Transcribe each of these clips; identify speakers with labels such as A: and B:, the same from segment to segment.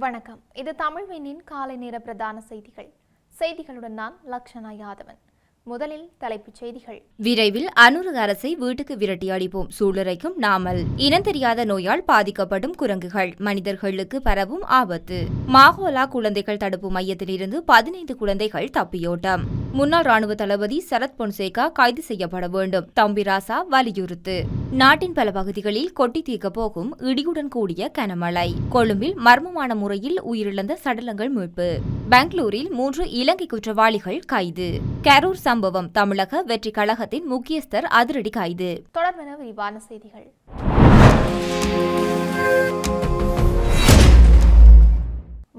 A: வணக்கம். இது தமிழ்வினின் காலை நேர பிரதான செய்திகள். செய்திகளுடன் நான் லக்ஷனா யாதவன். முதலில் தலைப்புச் செய்திகள்.
B: விரைவில் அநூறு அரசை வீட்டுக்கு விரட்டி அடிப்போம் சூளுரைக்கும் நாமல். இனம் தெரியாத நோயால் பாதிக்கப்படும் குரங்குகள். மனிதர்களுக்கு பரவும் ஆபத்து. மாகோலா குழந்தைகள் தடுப்பு மையத்திலிருந்து பதினைந்து குழந்தைகள் தப்பியோட்டம். முன்னாள் ராணுவ தளபதி சரத் பொன்சேகா கைது செய்யப்பட வேண்டும். தம்பிராசா வலியுறுத்து. நாட்டின் பல பகுதிகளில் கொட்டி தீர்க்கப் போகும் இடியுடன் கூடிய கனமழை. கொழும்பில் மர்மமான முறையில் உயிரிழந்த சடலங்கள் மீட்பு. பெங்களூரில் மூன்று இலங்கை குற்றவாளிகள் கைது. கரூர் சம்பவம் தமிழக வெற்றி கழகத்தின் முக்கியஸ்தர் அதிரடி கைது.
A: தொடர்பென விரிவான செய்திகள்.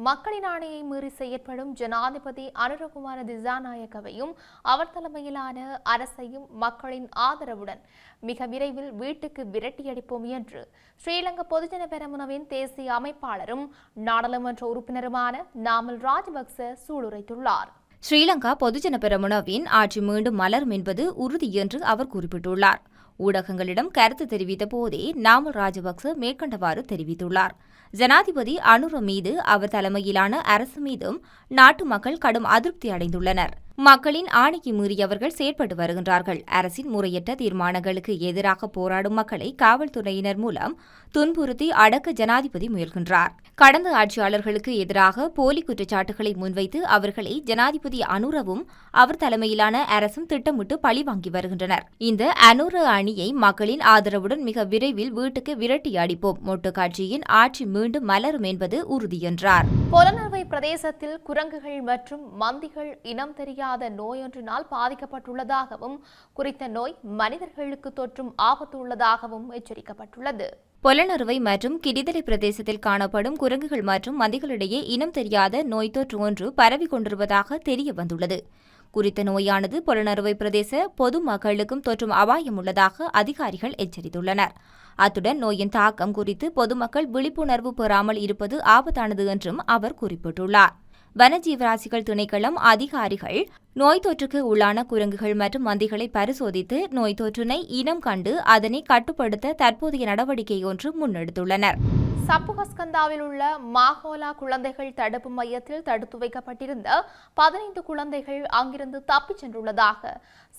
A: மக்களின் ஆணையை மீறி செயற்படும் ஜனாதிபதி அனுரகுமார திசாநாயக்கவையும் அவர் தலைமையிலான அரசையும் மக்களின் ஆதரவுடன் மிக விரைவில் வீட்டுக்கு விரட்டியடிப்போம் என்று ஸ்ரீலங்கா பொதுஜன பெரமுனவின் தேசிய அமைப்பாளரும் நாடாளுமன்ற உறுப்பினருமான நாமல் ராஜபக்ச சூளுரைத்துள்ளார்.
B: ஸ்ரீலங்கா பொதுஜன பெரமுனவின் ஆட்சி மீண்டும் மலரும் என்பது உறுதி என்று அவர் குறிப்பிட்டுள்ளார். ஊடகங்களிடம் கருத்து தெரிவித்த போதே நாமல் ராஜபக்ச மேற்கண்டவாறு தெரிவித்துள்ளார். ஜனாதிபதி அனுர மீது அவர் தலைமையிலான அரசு மீதும் நாட்டு மக்கள் கடும் அதிருப்தி அடைந்துள்ளனர். மக்களின் ஆணையை மீறியவர்கள் செயற்பட்டு வருகின்றார்கள். அரசின் முறையற்ற தீர்மானங்களுக்கு எதிராக போராடும் மக்களை காவல்துறையினர் மூலம் துன்புறுத்தி அடக்க ஜனாதிபதி முயல்கின்றார். கடந்த ஆட்சியாளர்களுக்கு எதிராக போலி குற்றச்சாட்டுகளை முன்வைத்து அவர்களை ஜனாதிபதி அனுரவும் அவர் தலைமையிலான அரசும் திட்டமிட்டு பழி வாங்கி வருகின்றனர். இந்த அனுர அணியை மக்களின் ஆதரவுடன் மிக விரைவில் வீட்டுக்கு விரட்டி அடிப்போம். மொட்டு காட்சியின் ஆட்சி மீண்டும் மலரும் என்பது உறுதி என்றார்.
A: பொலனறுவை பிரதேசத்தில் குரங்குகள் மற்றும் மந்திகள் இனம் தெரியாத நோயொன்றினால் பாதிக்கப்பட்டுள்ளதாகவும் குறித்த நோய் மனிதர்களுக்கு தொற்றும் ஆபத்து உள்ளதாகவும் எச்சரிக்கப்பட்டுள்ளது.
B: பொலனறுவை மற்றும் கிடிதலை பிரதேசத்தில் காணப்படும் குரங்குகள் மற்றும் மந்திகளிடையே இனம் தெரியாத நோய் தொற்று ஒன்று பரவிக் கொண்டிருப்பதாக தெரிய வந்துள்ளது. குறித்த நோயானது பொலனறுவை பிரதேச பொதுமக்களுக்கும் தொற்றும் அபாயம் உள்ளதாக அதிகாரிகள் எச்சரித்துள்ளனர். அத்துடன் நோயின் தாக்கம் குறித்து பொதுமக்கள் விழிப்புணர்வு பெறாமல் இருப்பது ஆபத்தானது என்றும் அவர் குறிப்பிட்டுள்ளார். வனஜீவராசிகள் திணைக்களம் அதிகாரிகள் நோய் தொற்றுக்கு உள்ளான குரங்குகள் மற்றும் மந்திகளை பரிசோதித்து நோய் தொற்றினை இனம் கண்டு அதனை கட்டுப்படுத்த தற்போதைய நடவடிக்கை ஒன்று முன்னெடுத்துள்ளனர்.
A: சப்புகஸ்கந்தாவில் உள்ள மாகோலா குழந்தைகள் தடுப்பு மையத்தில் தடுத்து வைக்கப்பட்டிருந்த பதினைந்து குழந்தைகள் அங்கிருந்து தப்பிச் சென்றுள்ளதாக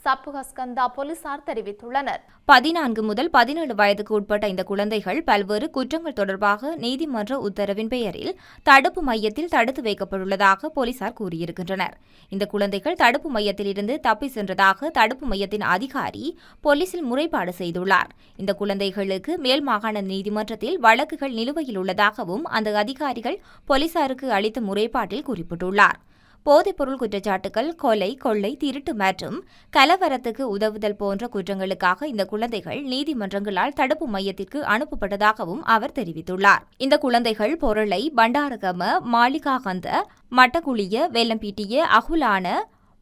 A: சப்புகஸ்கந்தா போலீசார் தெரிவித்துள்ளனர்.
B: பதினான்கு முதல் பதினேழு வயதுக்கு உட்பட்ட இந்த குழந்தைகள் பல்வேறு குற்றங்கள் தொடர்பாக நீதிமன்ற உத்தரவின் பெயரில் தடுப்பு மையத்தில் தடுத்து வைக்கப்பட்டுள்ளதாக போலீசார் கூறியிருக்கின்றனர். இந்த குழந்தைகள் தடுப்பு மையத்திலிருந்து தப்பி சென்றதாக தடுப்பு மையத்தின் அதிகாரி போலீசில் முறைப்பாடு செய்துள்ளார். இந்த குழந்தைகளுக்கு மேல் மாகாண நீதிமன்றத்தில் வழக்குகள் நிலுவையில் உள்ளதாகவும் அந்த அதிகாரிகள் போலீசாருக்கு அளித்த முறைப்பாட்டில் குறிப்பிட்டுள்ளார். போதைப்பொருள் குற்றச்சாட்டுகள் கொலை கொள்ளை திருட்டு மற்றும் கலவரத்துக்கு உதவுதல் போன்ற குற்றங்களுக்காக இந்த குழந்தைகள் நீதிமன்றங்களால் தடுப்பு மையத்திற்கு அனுப்பப்பட்டதாகவும் அவர் தெரிவித்துள்ளார். இந்த குழந்தைகள் பொருளை பண்டாரகம மாளிகாகந்த மட்டக்குளிய வெல்லம்பீட்டிய அகுலான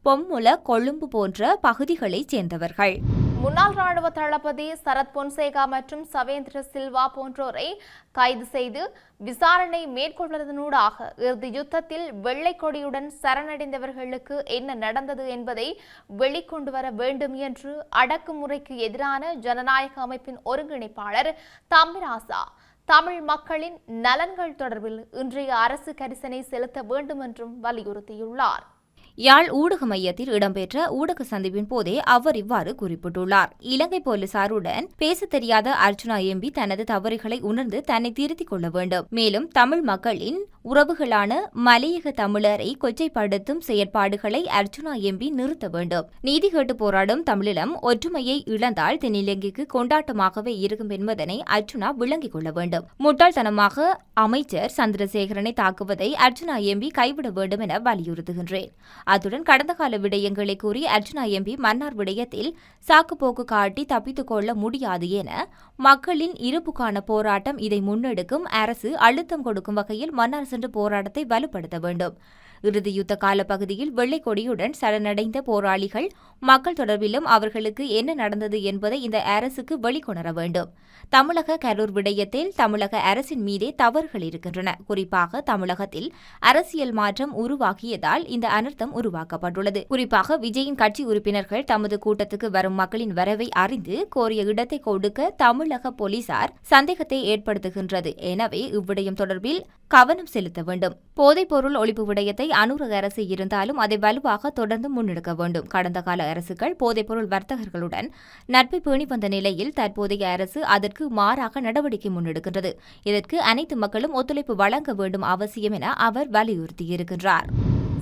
B: பொம்முல கொழும்பு போன்ற பகுதிகளைச் சேர்ந்தவர்கள்.
A: முன்னாள் ராணுவ தளபதி சரத் பொன்சேகா மற்றும் சவேந்திர சில்வா போன்றோரை கைது செய்து விசாரணை மேற்கொள்வதனூடாக இறுதி யுத்தத்தில் வெள்ளை கொடியுடன் சரணடைந்தவர்களுக்கு என்ன நடந்தது என்பதை வெளிக்கொண்டு வர வேண்டும் என்று அடக்குமுறைக்கு எதிரான ஜனநாயக அமைப்பின் ஒருங்கிணைப்பாளர் தமிராசா தமிழ் மக்களின் நலன்கள் தொடர்பில் இன்றைய அரசு கரிசனை செலுத்த வேண்டும் என்றும் வலியுறுத்தியுள்ளார்.
B: யாழ் ஊடக மையத்தில் இடம்பெற்ற ஊடக சந்திப்பின் போதே அவர் இவ்வாறு குறிப்பிட்டுள்ளார். இலங்கை போலீசாருடன் பேசத் தெரியாத அர்ஜுனா எம்பி தனது தவறுகளை உணர்ந்து தன்னை திருத்திக் கொள்ள வேண்டும். மேலும் தமிழ் மக்களின் உறவுகளான மலையக தமிழரை கொச்சைப்படுத்தும் செயற்பாடுகளை அர்ஜுனா எம்பி நிறுத்த வேண்டும். நீதி கேட்டு போராடும் தமிழிலம் ஒற்றுமையை இழந்தால் தென்னிலங்கைக்கு கொண்டாட்டமாகவே இருக்கும் என்பதனை அர்ஜுனா விளங்கிக் கொள்ள வேண்டும். முட்டாள்தனமாக அமைச்சர் சந்திரசேகரனை தாக்குவதை அர்ஜுனா எம்பி கைவிட வேண்டும் என வலியுறுத்துகின்றேன். அத்துடன் கடந்த கால விடயங்களை கூறி அர்ஜுனா எம்பி மன்னார் விடயத்தில் சாக்குப்போக்கு காட்டி தப்பித்துக் கொள்ள முடியாது என மக்களின் இருப்புக்கான போராட்டம் இதை முன்னெடுக்கும் அரசு அழுத்தம் கொடுக்கும் வகையில் மன்னார் சென்று போராட்டத்தை வலுப்படுத்த வேண்டும். இறுதி யுத்த கால பகுதியில் வெள்ளை கொடியுடன் சரணடைந்த போராளிகள் மக்கள் தொடர்பிலும் அவர்களுக்கு என்ன நடந்தது என்பதை இந்த அரசுக்கு வெளிக்கொணர வேண்டும். தமிழக கரூர் விடயத்தில் தமிழக அரசின் மீதே தவறுகள் இருக்கின்றன. குறிப்பாக தமிழகத்தில் அரசியல் மாற்றம் உருவாகியதால் இந்த அனர்த்தம் உருவாக்கப்பட்டுள்ளது. குறிப்பாக விஜயின் கட்சி உறுப்பினர்கள் தமது கூட்டத்துக்கு வரும் மக்களின் வரவை அறிந்து கோரிய இடத்தை கொடுக்க தமிழக போலீசார் சந்தேகத்தை ஏற்படுத்துகின்றது. எனவே இவ்விடயம் தொடர்பில் கவனம் செலுத்த வேண்டும். போதைப்பொருள் ஒழிப்பு விடயத்தை அனுரக அரசு இருந்தாலும் அதை வலுவாக தொடர்ந்து முன்னெடுக்க வேண்டும். கடந்த கால அரசுகள் போதைப்பொருள் வர்த்தகர்களுடன் நட்பை பேணி வந்த நிலையில் தற்போதைய அரசு அதற்கு மாறாக நடவடிக்கை முன்னெடுக்கின்றது. இதற்கு அனைத்து மக்களும் ஒத்துழைப்பு வழங்க வேண்டும் அவசியம் என அவர் வலியுறுத்தியிருக்கின்றார்.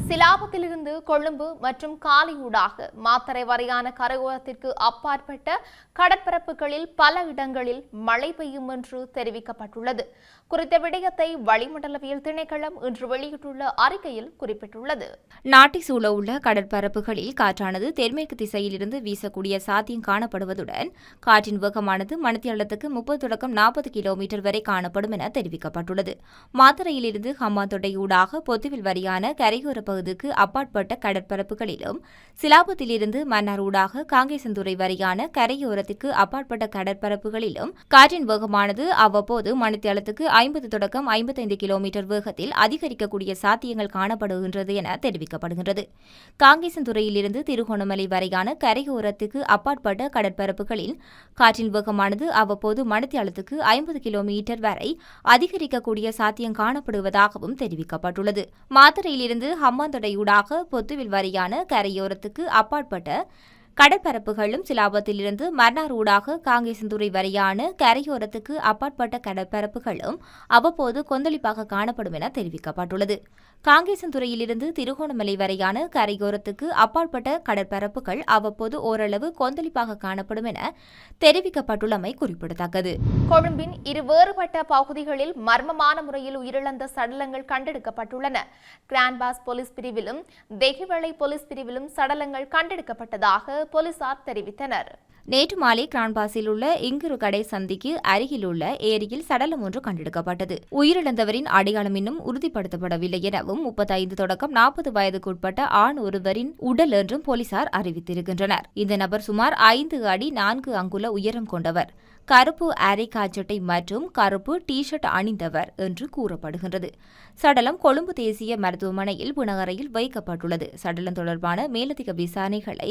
A: சிலாபத்திலிருந்து கொழும்பு மற்றும் காலியூடாக மாத்தரை வரையான கரையோரத்திற்கு அப்பாற்பட்ட கடற்பரப்புகளில் பல இடங்களில் மழை பெய்யும் என்று தெரிவிக்கப்பட்டுள்ளது. குறித்த விடயத்தை வளிமண்டலவியல் திணைக்களம் இன்று வெளியிட்டுள்ள அறிக்கையில் குறிப்பிட்டுள்ளது.
B: நாட்டை சூழவுள்ள கடற்பரப்புகளில் காற்றானது தென்மேற்கு திசையிலிருந்து வீசக்கூடிய சாத்தியம் காணப்படுவதுடன் காற்றின் வேகமானது மணித்தியாலத்துக்கு முப்பது தொடக்கம் நாற்பது கிலோமீட்டர் வரை காணப்படும் என தெரிவிக்கப்பட்டுள்ளது. மாத்தறையிலிருந்து ஹம்மாந்தொட்டையூடாக பொத்துவில் வரியான கரையோர பகுதிக்கு அப்பாற்பட்ட கடற்பரப்புகளிலும் சிலாபத்திலிருந்து மன்னார் காங்கேசந்துறை வரையான கரையோரத்திற்கு அப்பாற்பட்ட கடற்பரப்புகளிலும் காற்றின் வேகமானது அவ்வப்போது மணித்தளத்துக்கு ஐம்பது தொடக்கம் ஐம்பத்தைந்து கிலோமீட்டர் வேகத்தில் அதிகரிக்கக்கூடிய சாத்தியங்கள் காணப்படுகின்றது என தெரிவிக்கப்படுகின்றது. காங்கேசந்துறையிலிருந்து திருகோணமலை வரையான கரையோரத்துக்கு அப்பாற்பட்ட கடற்பரப்புகளில் காற்றின் வேகமானது அவ்வப்போது மணித்தளத்துக்கு ஐம்பது கிலோமீட்டர் வரை அதிகரிக்கக்கூடிய சாத்தியம் காணப்படுவதாகவும் தெரிவிக்கப்பட்டுள்ளது. மாத்தறையிலிருந்து மாந்தடையூடாக பொத்துவில் வரியான கரையோரத்துக்கு அப்பாற்பட்ட கடற்பரப்புகளும் சிலாபத்திலிருந்து மன்னார் ஊடாக காங்கேசந்துறை வரையான கரையோரத்துக்கு அப்பாற்பட்ட கடற்பரப்புகளும் அவ்வப்போது கொந்தளிப்பாக காணப்படும் என தெரிவிக்கப்பட்டுள்ளது. காங்கேசன்துறையிலிருந்து திருகோணமலை வரையான கரையோரத்துக்கு அப்பாற்பட்ட கடற்பரப்புகள் அவ்வப்போது ஓரளவு கொந்தளிப்பாக காணப்படும் என தெரிவிக்கப்பட்டுள்ளமை குறிப்பிடத்தக்கது.
A: கொழும்பின் இரு வேறுபட்ட பகுதிகளில் மர்மமான முறையில் உயிரிழந்த சடலங்கள் கண்டெடுக்கப்பட்டுள்ளன. கிராண்ட்பாஸ் போலீஸ் பிரிவிலும் தெகிவளை போலீஸ் பிரிவிலும் சடலங்கள் கண்டெடுக்கப்பட்டதாக போலீசார் தெரிவித்தனர்.
B: நேற்று மாலை கிரான்பாஸில் உள்ள இங்கிரு கடை சந்திக்கு அருகிலுள்ள ஏரியில் சடலம் ஒன்று கண்டெடுக்கப்பட்டது. உயிரிழந்தவரின் அடையாளம் இன்னும் உறுதிப்படுத்தப்படவில்லை எனவும் முப்பத்தைந்து தொடக்கம் நாற்பது வயதுக்குட்பட்ட ஆண் ஒருவரின் உடல் என்றும் போலீசார் அறிவித்திருக்கின்றனர். இந்த நபர் சுமார் ஐந்து அடி நான்கு அங்குல உயரம் கொண்டவர். கருப்பு அரிகாச்சட்டை மற்றும் கருப்பு டி ஷர்ட் அணிந்தவர் என்று கூறப்படுகின்றது. சடலம் கொழும்பு தேசிய மருத்துவமனையில் புனகரையில் வைக்கப்பட்டுள்ளது. சடலம் தொடர்பான மேலதிக விசாரணைகளை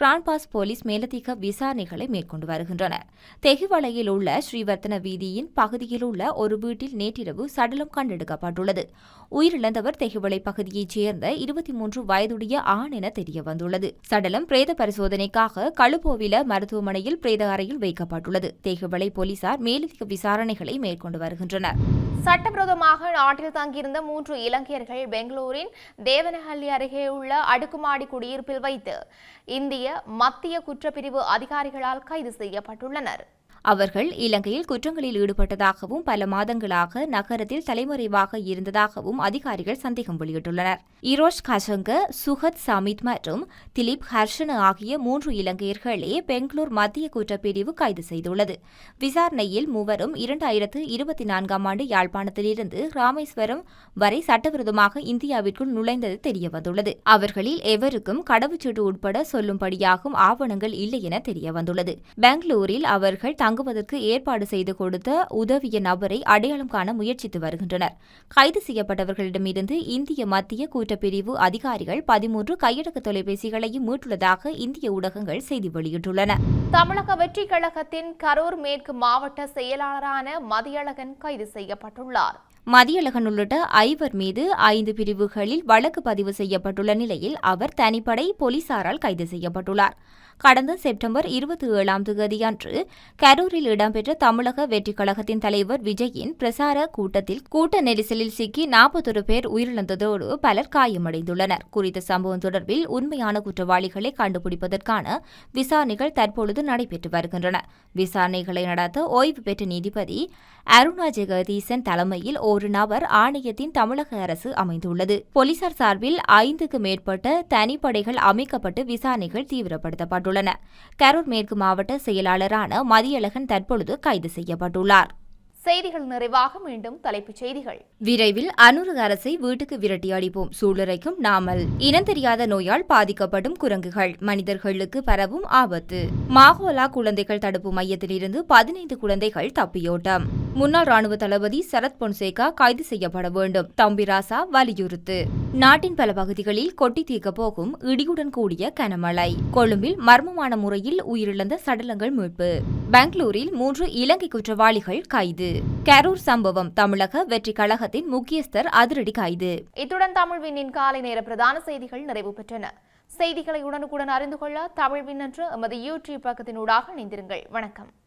B: கிரான்பாஸ் போலீஸ் மேலதிக விசாரணைகளை மேற்கொண்டு வருகின்றனர் தெகுவலையில் உள்ள ஸ்ரீவர்த்தன வீதியின் பகுதியில் உள்ள ஒரு வீட்டில் நேற்றிரவு சடலம் கண்டெடுக்கப்பட்டுள்ளது. உயிரிழந்தவர் தெகுவளை பகுதியைச் சேர்ந்த இருபத்தி மூன்று வயதுடைய ஆண் என தெரியவந்துள்ளது. சடலம் பிரேத பரிசோதனைக்காக களுபோவில மருத்துவமனையில் பிரேத அறையில் வைக்கப்பட்டுள்ளது. தேகுவளை போலீசார் மேலதிக விசாரணைகளை மேற்கொண்டு வருகின்றனர்.
A: சட்டவிரோதமாக நாட்டில் தங்கியிருந்த மூன்று இலங்கையர்கள் பெங்களூரின் தேவனஹள்ளி அருகே உள்ள அடுக்குமாடி குடியிருப்பில் வைத்து இந்திய மத்திய குற்றப்பிரிவு அதிகாரிகளால் கைது செய்யப்பட்டுள்ளனர்.
B: அவர்கள் இலங்கையில் குற்றங்களில் ஈடுபட்டதாகவும் பல மாதங்களாக நகரத்தில் தலைமறைவாக இருந்ததாகவும் அதிகாரிகள் சந்தேகம் வெளியிட்டுள்ளனர். இரோஷ் கசங்க சுகத் சமித் மற்றும் திலீப் ஹர்ஷன் ஆகிய மூன்று இலங்கையர்களே பெங்களூர் மத்திய குற்றப்பிரிவு கைது செய்துள்ளது. விசாரணையில் மூவரும் இரண்டாயிரத்து இருபத்தி நான்காம் ஆண்டு யாழ்ப்பாணத்திலிருந்து ராமேஸ்வரம் வரை சட்டவிரோதமாக இந்தியாவிற்குள் நுழைந்தது தெரியவந்துள்ளது. அவர்களில் எவருக்கும் கடவுச்சீட்டு உட்பட சொல்லும்படியாகும் ஆவணங்கள் இல்லை என தெரியவந்துள்ளது. பெங்களூரில் அவர்கள் தங்குவதற்கு ஏற்பாடு செய்து கொடுத்த உதவிய நபரை அடையாளம் காண முயற்சித்து வருகின்றனர். கைது செய்யப்பட்டவர்களிடமிருந்து இந்திய மத்திய கூட்டப்பிரிவு அதிகாரிகள் பதிமூன்று கையடக்க தொலைபேசிகளையும் மீட்டுள்ளதாக இந்திய ஊடகங்கள் செய்தி வெளியிட்டுள்ளன.
A: தமிழக வெற்றி கழகத்தின் கரூர் மேற்கு மாவட்ட செயலாளரான மதியழகன் கைது செய்யப்பட்டுள்ளார்.
B: மதியழகன் உள்ளிட்ட ஐவர் மீது ஐந்து பிரிவுகளில் வழக்கு பதிவு செய்யப்பட்டுள்ள நிலையில் அவர் தனிப்படை போலீசாரால் கைது செய்யப்பட்டுள்ளார். கடந்த செப்டம்பர் இருபத்தி ஏழாம் தேதியன்று கரூரில் இடம்பெற்ற தமிழக வெற்றிக் கழகத்தின் தலைவர் விஜயின் பிரசார கூட்டத்தில் கூட்ட நெரிசலில் சிக்கி நாற்பத்தொரு பேர் உயிரிழந்ததோடு பலர் காயமடைந்துள்ளனர். குறித்த சம்பவம் தொடர்பில் உண்மையான குற்றவாளிகளை கண்டுபிடிப்பதற்கான விசாரணைகள் தற்பொழுது நடைபெற்று வருகின்றன. விசாரணைகளை நடத்த ஓய்வு பெற்ற நீதிபதி அருணா ஜெகதீசன் தலைமையில் ஒரு நபர் ஆணையத்தின் தமிழக அரசு அமைந்துள்ளது. போலீசார் சார்பில் ஐந்துக்கு மேற்பட்ட தனிப்படைகள் அமைக்கப்பட்டு விசாரணைகள் தீவிரப்படுத்தப்பட்டுள்ளன. கரூர் மேற்கு மாவட்ட செயலாளரான மதியழகன் தற்பொழுது கைது செய்யப்பட்டுள்ளார்.
A: செய்திகள் நிறைவாக மீண்டும் தலைப்புச் செய்திகள்.
B: விரைவில் அனுரக அரசை வீட்டுக்கு விரட்டி அடிப்போம். சூளுரைக்கும் நாமல். இனந்தெரியாத நோயால் பாதிக்கப்படும் குரங்குகள். மனிதர்களுக்கு பரவும் ஆபத்து. மாகோலா குழந்தைகள் தடுப்பு மையத்திலிருந்து பதினைந்து குழந்தைகள் தப்பியோட்டம். முன்னாள் ராணுவ தளபதி சரத் பொன்சேகா கைது செய்யப்பட வேண்டும். தம்பிராசா வலியுறுத்து. நாட்டின் பல பகுதிகளில் கொட்டி தீர்க்கப் போகும் இடியுடன் கூடிய கனமழை. கொழும்பில் மர்மமான முறையில் உயிரிழந்த சடலங்கள் மீட்பு. பெங்களூரில் மூன்று இலங்கை குற்றவாளிகள் கைது. கரூர் சம்பவம் தமிழக வெற்றி கழகத்தின் முக்கியஸ்தர் அதிரடி கைது.
A: இத்துடன் தமிழ் விண்ணின் காலை நேர பிரதான செய்திகள் நிறைவு பெற்றன. செய்திகளை உடனுக்குடன் அறிந்து கொள்ள தமிழ் வின் என்ற எமது யூடியூப் பக்கத்தினூடாக இணைந்திருங்கள். வணக்கம்.